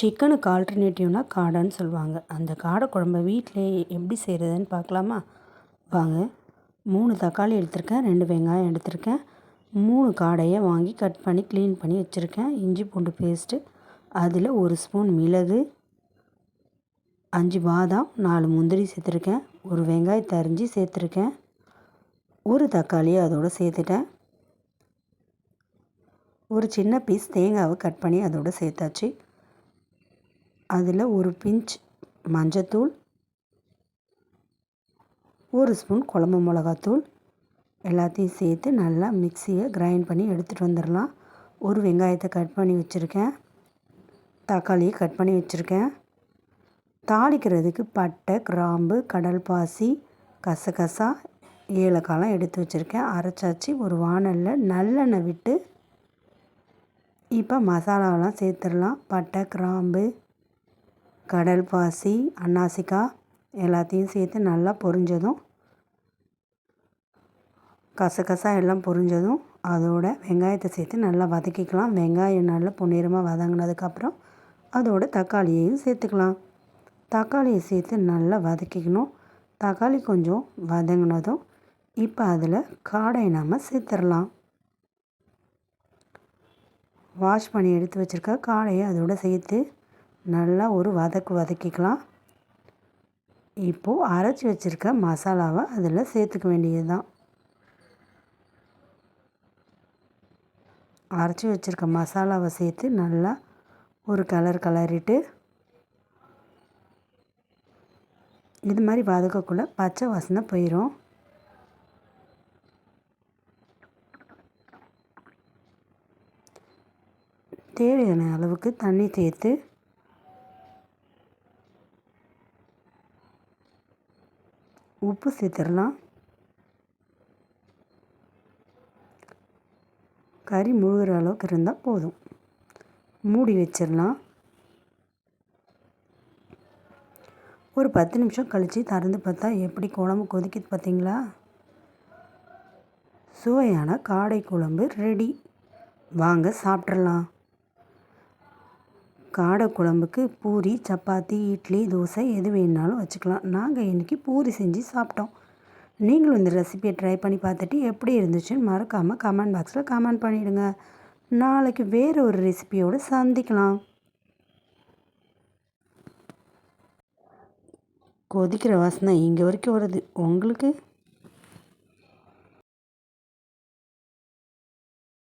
சிக்கனுக்கு ஆல்டர்னேட்டிவ்னால் காடைன்னு சொல்லுவாங்க. அந்த காடை குழம்ப வீட்டிலே எப்படி செய்கிறதுன்னு பார்க்கலாமா? வாங்க. மூணு தக்காளி எடுத்திருக்கேன் ரெண்டு வெங்காயம் எடுத்திருக்கேன். மூணு காடையை வாங்கி கட் பண்ணி க்ளீன் பண்ணி வச்சுருக்கேன். இஞ்சி பூண்டு பேஸ்ட்டு அதில் ஒரு ஸ்பூன் மிளகு அஞ்சு பாதாம் நாலு முந்திரி சேர்த்துருக்கேன். ஒரு வெங்காயத்தை அரிஞ்சு சேர்த்துருக்கேன். ஒரு தக்காளியை அதோடு சேர்த்துட்டேன். ஒரு சின்ன பீஸ் தேங்காவை கட் பண்ணி அதோடு சேர்த்தாச்சு. அதில் ஒரு பிஞ்ச் மஞ்சத்தூள் ஒரு ஸ்பூன் குழம்பு மிளகாத்தூள் எல்லாத்தையும் சேர்த்து நல்லா மிக்சியை கிரைண்ட் பண்ணி எடுத்துகிட்டு வந்துடலாம். ஒரு வெங்காயத்தை கட் பண்ணி வச்சுருக்கேன். தக்காளியை கட் பண்ணி வச்சுருக்கேன். தாளிக்கிறதுக்கு பட்டை கிராம்பு கடல் பாசி கசகசா ஏலக்காயெலாம் எடுத்து வச்சுருக்கேன். அரைச்சாச்சு ஒரு வானலில் நல்லெண்ணெய் விட்டு இப்போ மசாலாவெலாம் சேர்த்துடலாம். பட்டை கிராம்பு கடல் பாசி அன்னாசிக்காய் எல்லாத்தையும் சேர்த்து நல்லா பொரிஞ்சதும் கசகசா எல்லாம் பொரிஞ்சதும் அதோட வெங்காயத்தை சேர்த்து நல்லா வதக்கிக்கலாம். வெங்காயம் நல்லா பொன்னிறமாக வதங்கினதுக்கப்புறம் அதோட தக்காளியையும் சேர்த்துக்கலாம். தக்காளியை சேர்த்து நல்லா வதக்கிக்கணும். தக்காளி கொஞ்சம் வதங்கினதும் இப்போ அதில் காடை நாம் சேர்த்துடலாம். வாஷ் பண்ணி எடுத்து வச்சுருக்க காடையை அதோட சேர்த்து நல்லா ஒரு வதக்கு வதக்கிக்கலாம். இப்போது அரைச்சி வச்சுருக்க மசாலாவை அதில் சேர்த்துக்க வேண்டியது தான் அரைச்சி வச்சுருக்க மசாலாவை சேர்த்து நல்லா ஒரு கலர் கலரிட்டு இது மாதிரி வதக்கக்குள்ளே பச்சை வாசனை போயிடும் தேவையான அளவுக்கு தண்ணி சேர்த்து உப்பு சேர்த்துடலாம். கறி முழுகிற அளவுக்கு இருந்தால் போதும். மூடி வச்சிடலாம். ஒரு பத்து நிமிஷம் கழித்து திறந்து பார்த்தா எப்படி குழம்பு கொதிக்குது பார்த்தீங்களா? சுவையான காடை குழம்பு ரெடி வாங்க சாப்பிட்றலாம் காடை குழம்புக்கு பூரி சப்பாத்தி இட்லி தோசை எது வேணுனாலும் வச்சுக்கலாம். நாங்கள் இன்றைக்கி பூரி செஞ்சு சாப்பிட்டோம். நீங்களும் இந்த ரெசிபியை ட்ரை பண்ணி பார்த்துட்டு எப்படி இருந்துச்சுன்னு மறக்காமல் கமெண்ட் பாக்ஸில் கமெண்ட் பண்ணிவிடுங்க நாளைக்கு வேறு ஒரு ரெசிபியோடு சந்திக்கலாம். கொதிக்கிற வாசனை இங்கே வரைக்கும் வருது. உங்களுக்கு?